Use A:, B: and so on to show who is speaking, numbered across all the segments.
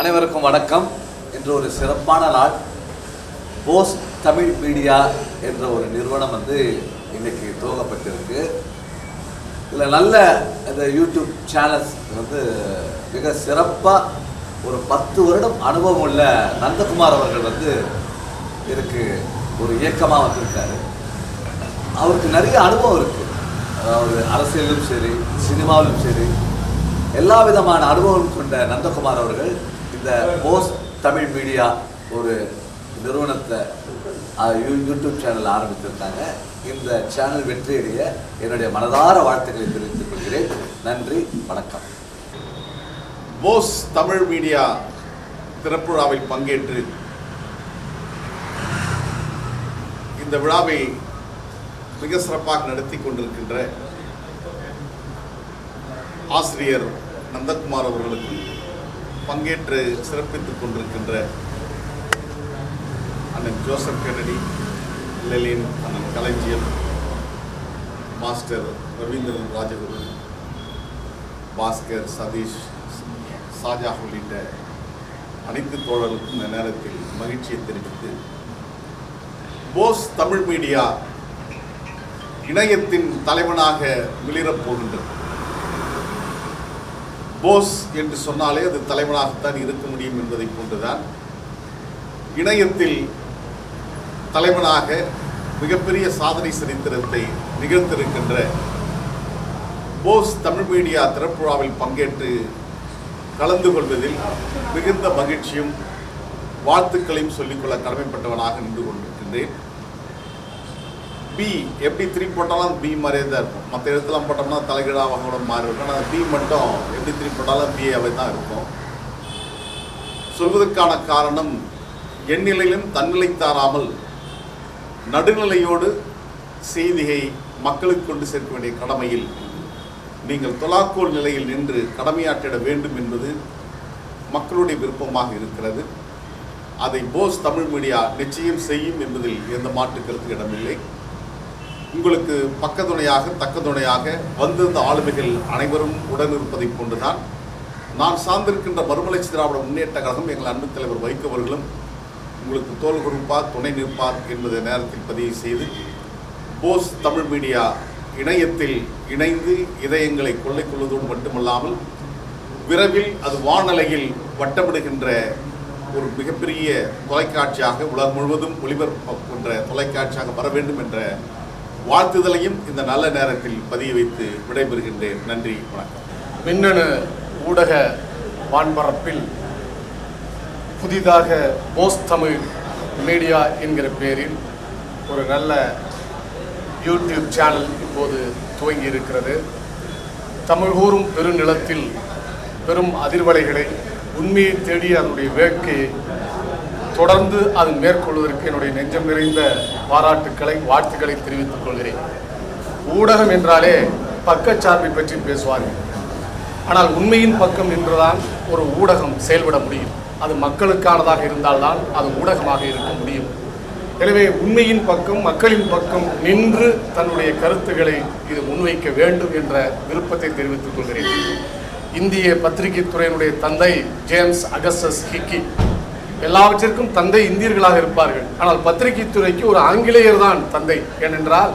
A: அனைவருக்கும் வணக்கம் இன்று ஒரு சிறப்பான நாள். போஸ் தமிழ் மீடியா என்ற ஒரு நிறுவனம் வந்து இன்னைக்கு துவங்கப்பட்டிருக்கு. இதில் நல்ல இந்த யூடியூப் சேனல்ஸ் வந்து மிக சிறப்பாக ஒரு பத்து வருடம் அனுபவம் உள்ள நந்தகுமார் அவர்கள் வந்து இதுக்கு ஒரு இயக்கமாக வந்திருக்காரு. அவருக்கு நிறைய அனுபவம் இருக்குது அதாவது அரசியலிலும் சரி சினிமாவிலும் சரி எல்லா விதமான அனுபவம் கொண்ட நந்தகுமார் அவர்கள் இந்த போஸ் தமிழ் மீடியா ஒரு நிறுவனத்தை யூடியூப் சேனல் ஆரம்பித்திருக்காங்க. இந்த சேனல் வெற்றியடைய என்னுடைய மனதார வாழ்த்துக்களை தெரிவித்துக் கொள்கிறேன். நன்றி வணக்கம்.
B: போஸ் தமிழ் மீடியா திறப்புழாவில் பங்கேற்று இந்த விழாவை மிக சிறப்பாக நடத்தி கொண்டிருக்கின்ற ஆசிரியர் நந்தகுமார் அவர்களுக்கு பங்கேற்று சிறப்பித்துக் கொண்டிருக்கின்ற அண்ணன் ஜோசப் கென்னடி லெலின் அண்ணன் கலைஞர் மாஸ்டர் ரவீந்திரன் ராஜகுரு பாஸ்கர் சதீஷ் சாஜா உள்ளிட்ட அனைத்து தோழர்களுக்கும் இந்த நேரத்தில் மகிழ்ச்சியை தெரிவித்து போஸ் தமிழ் மீடியா இணையத்தின் தலைவனாக மிளிரப் போகின்றது. போஸ் என்று சொன்னாலே அது தலைவனாகத்தான் இருக்க முடியும் என்பதை போன்றுதான். இணையத்தில் தலைவனாக மிகப்பெரிய சாதனை சரித்திரத்தை நிகழ்த்திருக்கின்ற போஸ் தமிழ் மீடியா திறப்புழாவில் பங்கேற்று கலந்து கொள்வதில் மிகுந்த மகிழ்ச்சியும் வாழ்த்துக்களையும் சொல்லிக்கொள்ள கடமைப்பட்டவனாக நின்று கொண்டிருக்கின்றேன். பி எப்படி த்ரீ போட்டாலும் பி மாதிரியே தான் இருக்கும். மற்ற எழுத்துலாம் போட்டோம்னா தலைகீழாக கூட மாறி இருக்கும் ஆனால் பி மட்டும் எப்படி த்ரீ போட்டாலும் பிஏவே தான் இருக்கும். சொல்வதற்கான காரணம் எந்நிலையிலும் தன்னிலை தாராமல் நடுநிலையோடு செய்தியை மக்களுக்கு கொண்டு சேர்க்க வேண்டிய கடமையில் நீங்கள் தொலாக்கோல் நிலையில் நின்று கடமையாற்றிட வேண்டும் என்பது மக்களுடைய விருப்பமாக இருக்கிறது. அதை போஸ் தமிழ் மீடியா நிச்சயம் செய்யும் என்பதில் எந்த மாற்று கருத்து இடமில்லை. உங்களுக்கு பக்கத்துணையாக தக்கத்துணையாக வந்திருந்த ஆளுமைகள் அனைவரும் உடன் இருப்பதை போன்றுதான் நான் சார்ந்திருக்கின்ற மறுமலர்ச்சி திராவிட முன்னேற்ற கழகம் எங்கள் அன்பு தலைவர் வைக்கவர்களும் உங்களுக்கு தோல் கொடுப்பார் துணை நிற்பார் என்பதை நேரத்தில் பதிவு செய்து போஸ் தமிழ் மீடியா இணையத்தில் இணைந்து இதயங்களை கொள்ளை கொள்வதோடு மட்டுமல்லாமல் விரைவில் அது வானலையில் வட்டமிடுகின்ற ஒரு மிகப்பெரிய தொலைக்காட்சியாக உலகம் முழுவதும் ஒளிபரப்புகின்ற தொலைக்காட்சியாக வர வேண்டும் என்ற வாழ்த்துதலையும் இந்த நல்ல நேரத்தில் பதிய வைத்து விடைபெறுகின்றேன். நன்றி வணக்கம்.
C: மின்னணு ஊடக வான்பரப்பில் புதிதாக போஸ் தமிழ் மீடியா என்கிற பெயரில் ஒரு நல்ல யூடியூப் சேனல் இப்போது துவங்கி இருக்கிறது தமிழ் கூறும் பெருநிலத்தில் பெரும் அதிர்வலைகளை உண்மையை தேடி அதனுடைய வேட்கையை தொடர்ந்து அது மேற்கொள்வதற்கு என்னுடைய நெஞ்சம் நிறைந்த பாராட்டுக்களை வாழ்த்துக்களை தெரிவித்துக் கொள்கிறேன். ஊடகம் என்றாலே பக்கச்சார்பை பற்றி பேசுவார்கள். ஆனால் உண்மையின் பக்கம் நின்றுதான் ஒரு ஊடகம் செயல்பட முடியும். அது மக்களுக்கானதாக இருந்தால்தான் அது ஊடகமாக இருக்க முடியும். எனவே உண்மையின் பக்கம் மக்களின் பக்கம் நின்று தன்னுடைய கருத்துக்களை இது முன்வைக்க வேண்டும் என்ற விருப்பத்தை தெரிவித்துக் கொள்கிறேன். இந்திய பத்திரிகை துறையினுடைய தந்தை ஜேம்ஸ் அகஸ்டஸ் ஹிக்கி எல்லாவற்றிற்கும் தந்தை இந்தியர்களாக இருப்பார்கள். ஆனால் பத்திரிகை துறைக்கு ஒரு ஆங்கிலேயர் தான் தந்தை. ஏனென்றால்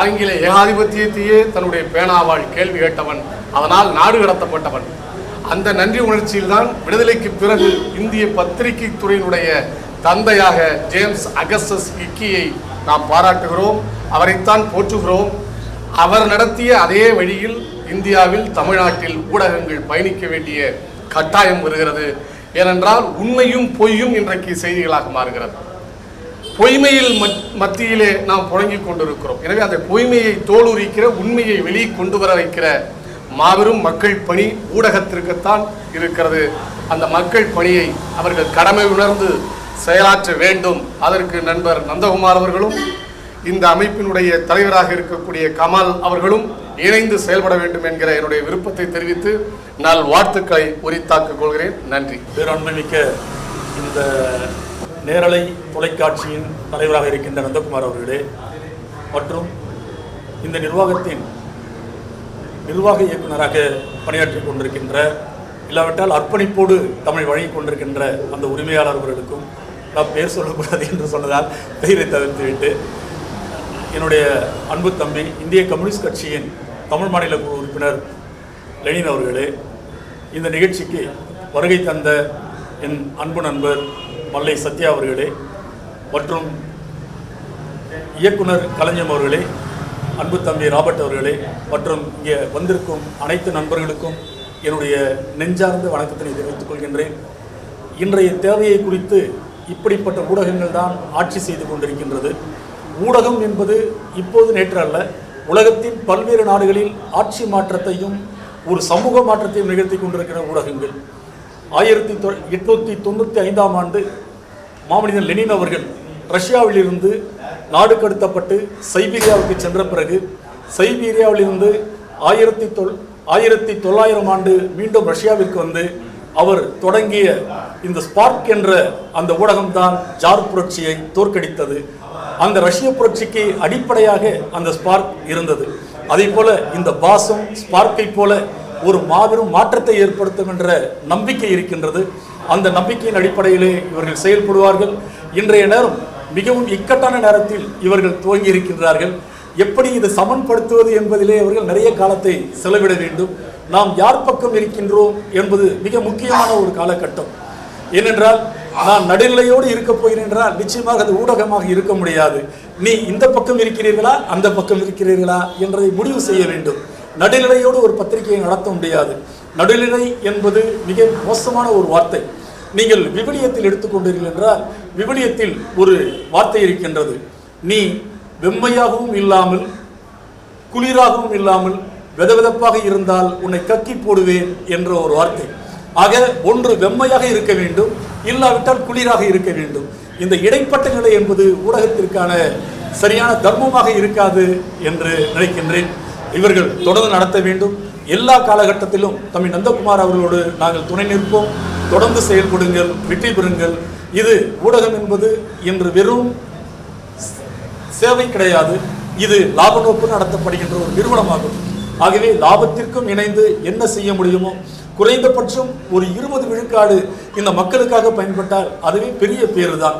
C: ஆங்கில ஏகாதிபத்தியத்தையே தன்னுடைய பேனாவால் கேள்வி கேட்டவன். அதனால் நாடு கடத்தப்பட்டவன். அந்த நன்றி உணர்ச்சியில் தான் விடுதலைக்கு பிறகு இந்திய பத்திரிகை துறையினுடைய தந்தையாக ஜேம்ஸ் அகஸ்டஸ் இக்கியை நாம் பாராட்டுகிறோம். அவரைத்தான் போற்றுகிறோம். அவர் நடத்திய அதே வழியில் இந்தியாவில் தமிழ்நாட்டில் ஊடகங்கள் பயணிக்க வேண்டிய கட்டாயம் வருகிறது. ஏனென்றால் உண்மையும் பொய்யும் இன்றைக்கு செய்திகளாக மாறுகிறது. பொய்மையில் மத்- மத்தியிலே நாம் புழங்கிக் கொண்டிருக்கிறோம். எனவே அந்த பொய்மையை தோலுரிக்கிற உண்மையை வெளியே கொண்டு வர வைக்கிற மாபெரும் மக்கள் பணி ஊடகத்திற்குத்தான் இருக்கிறது. அந்த மக்கள் பணியை அவர்கள் கடமை உணர்ந்து செயலாற்ற வேண்டும். அதற்கு நண்பர் நந்தகுமார் அவர்களும் இந்த அமைப்பினுடைய தலைவராக இருக்கக்கூடிய கமால் அவர்களும் இணைந்து செயல்பட வேண்டும் என்கிற என்னுடைய விருப்பத்தை தெரிவித்து நான் வாழ்த்துக்களை உரித்தாக்கிக் கொள்கிறேன். நன்றி.
D: பேரன்மைமிக்க இந்த நேரலை தொலைக்காட்சியின் தலைவராக இருக்கின்ற நந்தகுமார் அவர்களே மற்றும் இந்த நிர்வாகத்தின் நிர்வாக இயக்குனராக பணியாற்றி கொண்டிருக்கின்ற இல்லாவிட்டால் அர்ப்பணிப்போடு தமிழ் வழங்கிக் கொண்டிருக்கின்ற அந்த உரிமையாளர்களுக்கும் நான் பேர் சொல்லக்கூடாது என்று சொன்னதால் பெயரை தவிர்த்துவிட்டு என்னுடைய அன்பு தம்பி இந்திய கம்யூனிஸ்ட் கட்சியின் தமிழ் மாநில குழு உறுப்பினர் லெனின் அவர்களே இந்த நிகழ்ச்சிக்கு வருகை தந்த என் அன்பு நண்பர் மல்லை சத்யா அவர்களே மற்றும் இயக்குனர் கலைஞம் அவர்களே அன்பு தம்பி ராபர்ட் அவர்களே மற்றும் இங்கே வந்திருக்கும் அனைத்து நண்பர்களுக்கும் என்னுடைய நெஞ்சார்ந்த வணக்கத்தினை தெரிவித்துக் கொள்கின்றேன். இன்றைய தேவையை குறித்து இப்படிப்பட்ட ஊடகங்கள் தான் ஆட்சி செய்து கொண்டிருக்கின்றது. ஊடகம் என்பது இப்போது நேற்று அல்ல உலகத்தின் பல்வேறு நாடுகளில் ஆட்சி மாற்றத்தையும் ஒரு சமூக மாற்றத்தையும் நிகழ்த்தி கொண்டிருக்கிற ஊடகங்கள். ஆயிரத்தி தொ எட்நூற்றி தொண்ணூற்றி ஐந்தாம் ஆண்டு மாமனிதன் லெனின் அவர்கள் ரஷ்யாவிலிருந்து நாடு கடத்தப்பட்டு சைபீரியாவுக்கு சென்ற பிறகு சைபீரியாவிலிருந்து ஆயிரத்தி தொள் ஆயிரத்தி தொள்ளாயிரம் ஆண்டு மீண்டும் ரஷ்யாவிற்கு வந்து அவர் தொடங்கிய இந்த ஸ்பார்க் என்ற அந்த ஊடகம்தான் ஜார் புரட்சியை தோற்கடித்தது. அந்த ரஷ்ய புரட்சிக்கு அடிப்படையாக அந்த ஸ்பார்க் இருந்தது. அதே போல இந்த பாசம் ஸ்பார்க்கை போல ஒரு மாபெரும் மாற்றத்தை ஏற்படுத்தும் என்ற நம்பிக்கை இருக்கின்றது. அந்த நம்பிக்கையின் அடிப்படையிலே இவர்கள் செயல்படுவார்கள். இன்றைய நேரம் மிகவும் இக்கட்டான நேரத்தில் இவர்கள் துவங்கி இருக்கின்றார்கள். எப்படி இது சமன்படுத்துவது என்பதிலே அவர்கள் நிறைய காலத்தை செலவிட வேண்டும். நாம் யார் பக்கம் இருக்கின்றோம் என்பது மிக முக்கியமான ஒரு காலகட்டம். ஏனென்றால் நான் நடுநிலையோடு இருக்க போகிறேன் என்றால் நிச்சயமாக அது ஊடகமாக இருக்க முடியாது. நீ இந்த பக்கம் இருக்கிறீர்களா அந்த பக்கம் இருக்கிறீர்களா என்றதை முடிவு செய்ய வேண்டும். நடுநிலையோடு ஒரு பத்திரிகையை நடத்த முடியாது. நடுநிலை என்பது மிக மோசமான ஒரு வார்த்தை. நீங்கள் விவிலியத்தில் எடுத்துக்கொண்டீர்கள் என்றால் விவிலியத்தில் ஒரு வார்த்தை இருக்கின்றது. நீ வெம்மையாகவும் இல்லாமல் குளிராகவும் இல்லாமல் வெதவெதப்பாக இருந்தால் உன்னை கக்கி போடுவேன் என்ற ஒரு வார்த்தை. ஆக ஒன்று வெம்மையாக இருக்க வேண்டும் இல்லாவிட்டால் குளிராக இருக்க வேண்டும். இந்த இடைப்பட்ட நிலை என்பது ஊடகத்திற்கான சரியான தர்மமாக இருக்காது என்று நினைக்கின்றேன். இவர்கள் தொடர்ந்து நடத்த வேண்டும். எல்லா காலகட்டத்திலும் தம்பி நந்தகுமார் அவர்களோடு நாங்கள் துணை நிற்போம். தொடர்ந்து செயல்படுங்கள் வெற்றி பெறுங்கள். இது ஊடகம் என்பது இன்று வெறும் சேவை கிடையாது. இது லாப நோக்கு நடத்தப்படுகின்ற ஒரு நிறுவனமாகும். ஆகவே லாபத்திற்கும் இணைந்து என்ன செய்ய முடியுமோ குறைந்தபட்சம் ஒரு இருபது விழுக்காடு இந்த மக்களுக்காக பயன்பட்டால் அதுவே பெரிய பேறு தான்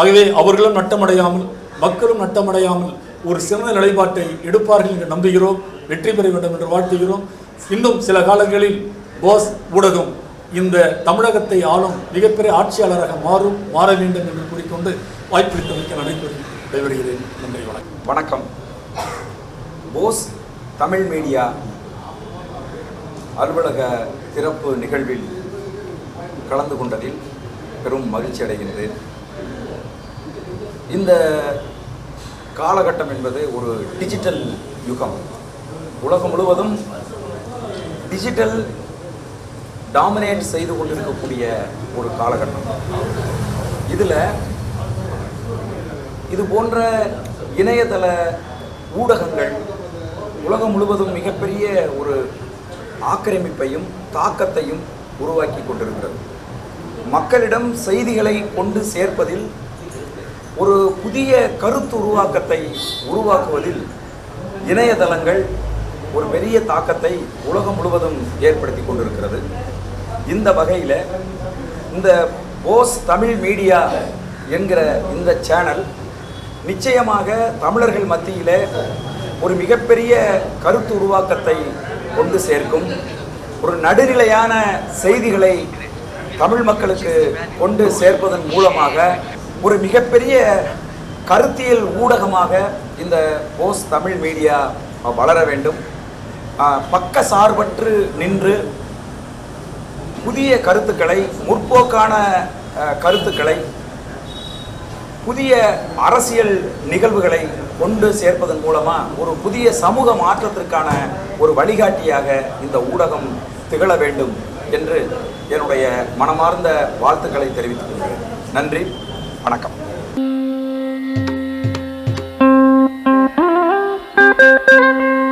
D: ஆகவே அவர்களும் நட்டமடையாமல் மக்களும் நட்டமடையாமல் ஒரு சிறந்த நிலைப்பாட்டை எடுப்பார்கள் என்று நம்புகிறோம். வெற்றி பெற வேண்டும் என்று வாழ்த்துகிறோம். இன்னும் சில காலங்களில் போஸ் ஊடகம் இந்த தமிழகத்தை ஆளும் மிகப்பெரிய ஆட்சியாளராக மாறும் மாற வேண்டும் என்று கூறிக்கொண்டு வாய்ப்பளித்தமைக்கு நன்றி நடைபெறுகிறேன் விடைபெறுகிறேன். நன்றி வணக்கம்.
E: வணக்கம். போஸ் தமிழ் மீடியா அலுவலக திறப்பு நிகழ்வில் கலந்து கொண்டதில் பெரும் மகிழ்ச்சி அடைகின்றேன் இந்த காலகட்டம் என்பது ஒரு டிஜிட்டல் யுகம். உலகம் முழுவதும் டிஜிட்டல் டாமினேட் செய்து கொண்டிருக்கக்கூடிய ஒரு காலகட்டம். இதில் இது போன்ற இணையதள ஊடகங்கள் உலகம் முழுவதும் மிகப்பெரிய ஒரு ஆக்கிரமிப்பையும் தாக்கத்தையும் உருவாக்கி கொண்டிருக்கிறது. மக்களிடம் செய்திகளை கொண்டு சேர்ப்பதில் ஒரு புதிய கருத்து உருவாக்கத்தை உருவாக்குவதில் இணையதளங்கள் ஒரு பெரிய தாக்கத்தை உலகம் முழுவதும் ஏற்படுத்தி கொண்டிருக்கிறது. இந்த வகையில் இந்த போஸ் தமிழ் மீடியா என்கிற இந்த சேனல் நிச்சயமாக தமிழர்கள் மத்தியில் ஒரு மிகப்பெரிய கருத்து உருவாக்கத்தை கொண்டு சேர்க்கும். ஒரு நடுநிலையான செய்திகளை தமிழ் மக்களுக்கு கொண்டு சேர்ப்பதன் மூலமாக ஒரு மிகப்பெரிய கருத்தியல் ஊடகமாக இந்த போஸ் தமிழ் மீடியா வளர வேண்டும். பக்க சார்பற்று நின்று புதிய கருத்துக்களை முற்போக்கான கருத்துக்களை புதிய அரசியல் நிகழ்வுகளை கொண்டு சேர்ப்பதன் மூலமாக ஒரு புதிய சமூக மாற்றத்திற்கான ஒரு வழிகாட்டியாக இந்த ஊடகம் திகழ வேண்டும் என்று என்னுடைய மனமார்ந்த வாழ்த்துக்களை தெரிவித்துக் கொள்கிறேன் நன்றி வணக்கம்
F: Thank you.